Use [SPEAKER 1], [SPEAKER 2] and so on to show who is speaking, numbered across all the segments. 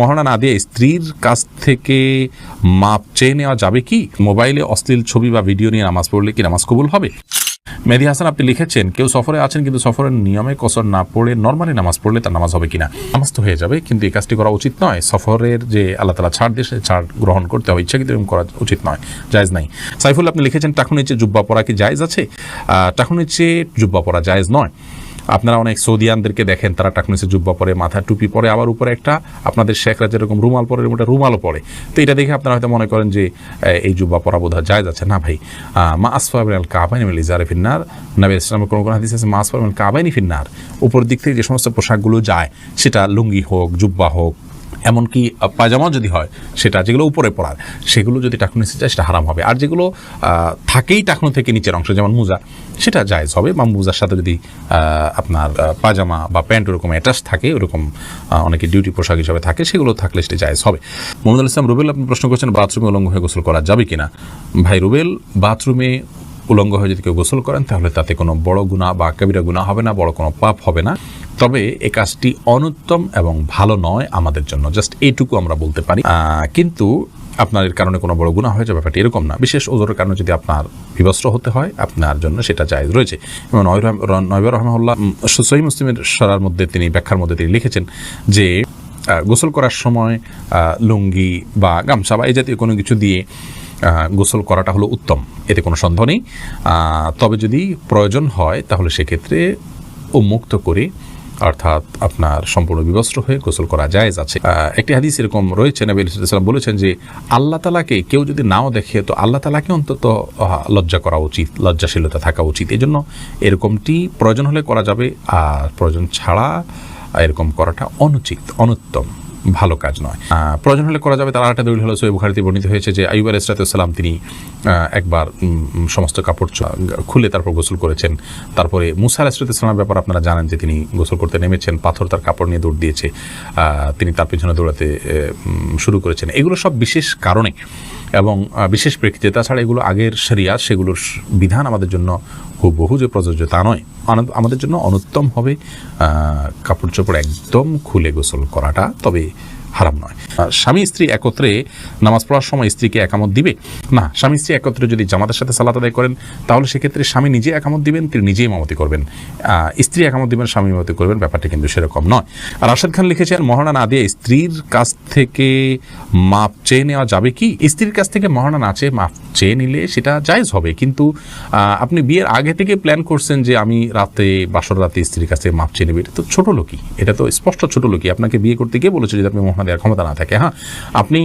[SPEAKER 1] মহারণা না দিয়ে স্ত্রীর কাছ থেকে মাপ চেয়ে নেওয়া যাবে কি? মোবাইলে অশ্লীল ছবি বা ভিডিও নিয়ে নামাজ পড়লে কি নামাজ কবুল হবে? মেহেদি হাসান, আপনি লিখেছেন, কেউ সফরে আছেন কিন্তু সফরের নিয়মে কসর না পড়ে নর্মালি নামাজ পড়লে তার নামাজ হবে কিনা? নামাজ তো হয়ে যাবে, কিন্তু এই কাজটি করা উচিত নয়। সফরের যে আল্লাহ তালা ছাড় দিয়ে ছাড় গ্রহণ করতে হবে। ইচ্ছাকৃত এরকম করা উচিত নয়। জায়েজ নাই। সাইফুল, আপনি লিখেছেন টাকুন নিচে জুব্বা পরা কি জায়েজ আছে? টাকুন নিচে জুব্বা পরা জায়েজ নয়। আপনারা অনেক সৌদিয়ানদেরকে দেখেন, তারা টাকনিসে জুব্বা পরে, মাথা টুপি পরে, আবার উপরে একটা আপনাদের শেখরা যেরকম রুমাল পরে, ওটা রুমালও পরে। তো এটা দেখে আপনারা হয়তো মনে করেন যে এই জুব্বা পরা বোধ যায় আছে। না ভাই মা আসফা আল কাবাইনি মিল ইজারে ফিন্নার, নবী ইসলামের কোনো কোনো হাদিস আছে, মা কাবাইনি ফিন্নার। উপর দিক থেকে যে সমস্ত পোশাকগুলো যায়, সেটা লুঙ্গি হোক, জুব্বা হোক এমনকি আহ, পায়জামাও যদি হয় সেটা যেগুলো উপরে পড়ার সেগুলো যদি টাকুন নিচে যায় সেটা হারাম হবে। আর যেগুলো থাকেই টাকুনো থেকে নিচের অংশ যেমন মোজা সেটা জায়েজ হবে। বা মোজার সাথে যদি আপনার আহ, পায়জামা বা প্যান্ট ওরকম অ্যাটাচ থাকে ওরকম অনেকে ডিউটি পোশাক হিসাবে থাকে সেগুলো থাকলে সেটা জায়েজ হবে। মোহাম্মদ ইসলাম রুবেল আপনি প্রশ্ন করছেন বাথরুমে উলঙ্গ হয়ে গোসল করা যাবে কিনা? ভাই রুবেল বাথরুমে উলঙ্গ হয়ে যদি কেউ গোসল করেন তাহলে তাতে কোনো বড় গুণা বা কবিরা গুণা হবে না বড় কোনো পাপ হবে না। তবে এ কাজটি অনুত্তম এবং ভালো নয় আমাদের জন্য। জাস্ট এইটুকু আমরা বলতে পারি। কিন্তু আপনার এর কারণে কোনো বড় গুণা হয়ে যাবে ব্যাপারটি এরকম না। বিশেষ ওজোরের কারণে যদি আপনার বিবস্ত্র হতে হয়, আপনার জন্য সেটা জায়েজ রয়েছে। এবং নয়বার রহমাল্লাহ সহি মুসলিমের সরার মধ্যে তিনি ব্যাখ্যার মধ্যে তিনি লিখেছেন যে গোসল করার সময় লুঙ্গি বা গামছা বা এই জাতীয় কোনো কিছু দিয়ে গোসল করাটা হলো উত্তম। এতে কোনো সন্দেহ নেই। তবে যদি প্রয়োজন হয়, তাহলে সেক্ষেত্রে উন্মুক্ত করে অর্থাৎ আপনার সম্পূর্ণ বিবস্ত্র হয়ে গোসল করা যায় আছে। একটি হাদিস এরকম রয়েছে, নবী সাল্লাম বলেছেন যে, আল্লাহ তালাকে কেউ যদি নাও দেখে, তো আল্লাহ তালাকে অন্তত লজ্জা করা উচিত, লজ্জাশীলতা থাকা উচিত। এই জন্য এরকমটি প্রয়োজন হলে করা যাবে, আর প্রয়োজন ছাড়া এরকম করাটা অনুচিত, অনুত্তম। ভালো কাজ নয়। প্রয়োজন হলে করা যাবে, তার আরেকটা দলিল হলো সৈব বুখারিতে বর্ণিত হয়েছে যে আইব আলাইসালাম তিনি একবার সমস্ত কাপড় খুলে তারপর গোসল করেছেন। তারপরে মুসা আলাইসালামের ব্যাপার আপনারা জানেন যে তিনি গোসল করতে নেমেছেন, পাথর তার কাপড় নিয়ে দৌড় দিয়েছে তিনি তার পিছনে দৌড়াতে শুরু করেছেন। এগুলো সব বিশেষ কারণে এবং বিশেষ প্রেক্ষিতে তাছাড়া এগুলো আগের সেরিয়া সেগুলোর বিধান আমাদের জন্য হুবহু যে প্রযোজ্য তা নয়। আমাদের জন্য অনুত্তম হবে কাপড় চোপড় একদম খুলে গোসল করাটা। তবে হারাম নয়। স্বামী স্ত্রী একত্রে নামাজ পড়ার সময় স্ত্রীকে একামত দিবে? না, স্বামী স্ত্রী একত্রে যদি জামাতের সাথে সালাত আদায় করেন, তাহলে সেক্ষেত্রে স্বামী নিজে একামত দিবেন, তিনি নিজেই মামতি করবেন। স্ত্রী একামত দিবেন, স্বামী মামতি করবেন, ব্যাপারটা কিন্তু সেরকম নয়। আর রাশেদ খান লিখেছেন মহারণা না দিয়ে স্ত্রীর কাছ থেকে মাপ চেয়ে নেওয়া যাবে কি? স্ত্রীর কাছ থেকে মহারণা না চেয়ে মাপ চেয়ে নিলে সেটা জায়েজ হবে। কিন্তু আপনি বিয়ের আগে থেকে প্ল্যান করছেন যে আমি রাতে, বাসর রাতে স্ত্রীর কাছে মাপ চেয়ে নেবে, এটা তো ছোট লোকই। এটা তো স্পষ্ট ছোট লোকই। আপনাকে বিয়ে করতে গিয়ে বলেছে যদি আপনি মহানা দেওয়ার ক্ষমতা না থাকে হ্যাঁ? আপনি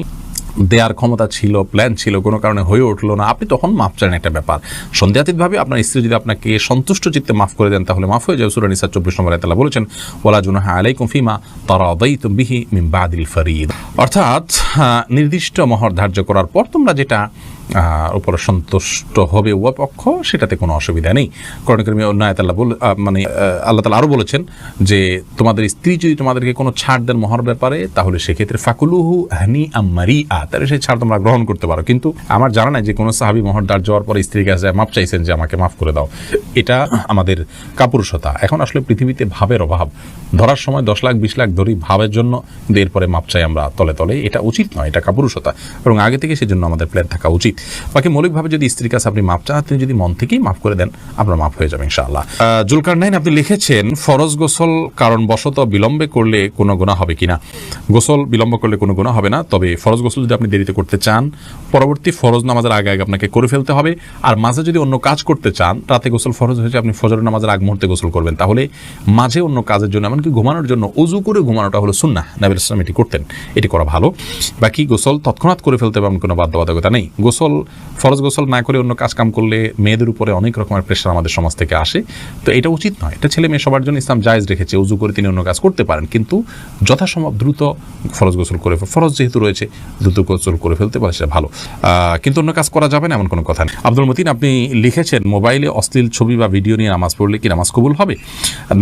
[SPEAKER 1] দেওয়ার ক্ষমতা ছিল প্ল্যান ছিল, কোনো কারণে হয়ে উঠল না, আপনি তখন মাফ চান একটা ব্যাপার। সন্দেহাতীতভাবে আপনার স্ত্রী যদি আপনাকে সন্তুষ্ট চিত্তে মাফ করে দেন, তাহলে মাফ হয়ে যাবে। সুরান নিসার চব্বিশ নম্বর তালা বলেছেন ওলা জুনাহা আলাইকুম ফিমা তারা বিহি মিম বাদিল ফরিদ। অর্থাৎ নির্দিষ্ট মহর ধার্য করার পর তোমরা যেটা উপরে সন্তুষ্ট হবে উভয় পক্ষ, সেটাতে কোনো অসুবিধা নেই। করণকর্মী অন্যায় তাল্লাহ বল মানে আল্লাহ তালা আরও বলেছেন যে, তোমাদের স্ত্রী যদি তোমাদেরকে কোনো ছাড় দেন মহর ব্যাপারে, তাহলে সেক্ষেত্রে ফাকুলুহু হানি আমারি আ তাহলে সেই ছাড় তোমরা গ্রহণ করতে পারো। কিন্তু আমার জানা নাই যে কোনো সাহাবি মহর দাঁড় যাওয়ার পরে স্ত্রীর কাছে মাপ চাইছেন যে, আমাকে মাফ করে দাও। এটা আমাদের কাপুরুষতা। এখন আসলে পৃথিবীতে ভাবের অভাব। ধরার সময় দশ লাখ, বিশ লাখ ধরি ভাবের জন্য এরপরে মাপ চাই আমরা তলে তলে। এটা উচিত নয়, এটা কাপুরুষতা। এবং আগে থেকে সেজন্য আমাদের প্ল্যান থাকা উচিত। বাকি মৌলিকভাবে যদি স্ত্রীর কাছে আপনি মাপ চান তিনি যদি মন থেকেই মাফ করে দেন, আপনার মাফ হয়ে যাবে ইনশাআল্লাহ। জুলকার নাইন আপনি লিখেছেন, ফরজ গোসল কারণবশত বিলম্বে করলে কোনো গুণা হবে কিনা গোসল বিলম্ব করলে কোনো গুণা হবে না, তবে ফরজ গোসল যদি আপনি দেরিতে করতে চান, পরবর্তী ফরজ নামাজের আগে আগে আপনাকে করে ফেলতে হবে। আর মাঝে যদি অন্য কাজ করতে চান, রাতে গোসল ফরজ হয়েছে, আপনি ফজর নামাজের আগ মুহূর্তে গোসল করবেন। তাহলে মাঝে অন্য কাজের জন্য, এমনকি ঘুমানোর জন্য উজু করে ঘুমানোটা হলো সুন্না নাবিল ইসলাম এটি করতেন। এটি করা ভালো। বাকি গোসল তৎক্ষণাৎ করে ফেলতে হবে, এমন কোনো বাধ্যবাধকতা নেই। গোসল ফরজ গোসল না করে অন্য কাজ কাম করলে মেয়েদের উপরে অনেক রকমের প্রেশার আমাদের সমাজ থেকে আসে। তো এটা উচিত নয়। এটা ছেলে মেয়ে সবার জন্য ইসলাম জায়েজ রেখেছে। উজু করে তিনি অন্য কাজ করতে পারেন। কিন্তু যথাসম্ভব দ্রুত ফরজ গোসল করে ফরজ যেহেতু রয়েছে, দ্রুত গোসল করে ফেলতে পারে সেটা ভালো। কিন্তু অন্য কাজ করা যাবে না এমন কোনো কথা নেই। আব্দুল মতিন, আপনি লিখেছেন, মোবাইলে অশ্লীল ছবি বা ভিডিও নিয়ে নামাজ পড়লে কি নামাজ কবুল হবে?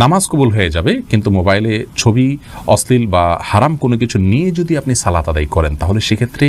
[SPEAKER 1] নামাজ কবুল হয়ে যাবে, কিন্তু মোবাইলে ছবি অশ্লীল বা হারাম কোনো কিছু নিয়ে যদি আপনি সালাত আদায় করেন, তাহলে সেক্ষেত্রে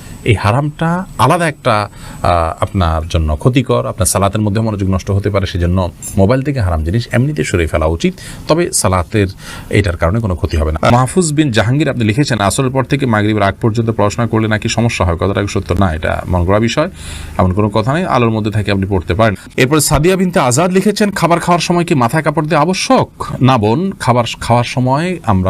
[SPEAKER 1] এই হারামটা আলাদা একটা আপনার জন্য ক্ষতিকর, আপনার সালাতের মধ্যে মনোযোগ নষ্ট হতে পারে, সেজন্য মোবাইল থেকে হারাম জিনিস এমনিতে সরে ফেলা উচিত। তবে সালাতের এটার কারণে কোনো ক্ষতি হবে না। মাহফুজ বিন জাহাঙ্গীর, আপনি লিখেছেন, আসরের পর থেকে মাগরিবের আগ পর্যন্ত পড়াশোনা করলে নাকি সমস্যা হয়? কথাটা সত্য? না, এটা মন করা বিষয়। এমন কোনো কথা নেই, আলোর মধ্যে থেকে আপনি পড়তে পারেন। এরপর সাদিয়া বিনতে আজাদ লিখেছেন, খাবার খাওয়ার সময় কি মাথায় কাপড় দেওয়া আবশ্যক? না বোন, খাবার খাওয়ার সময় আমরা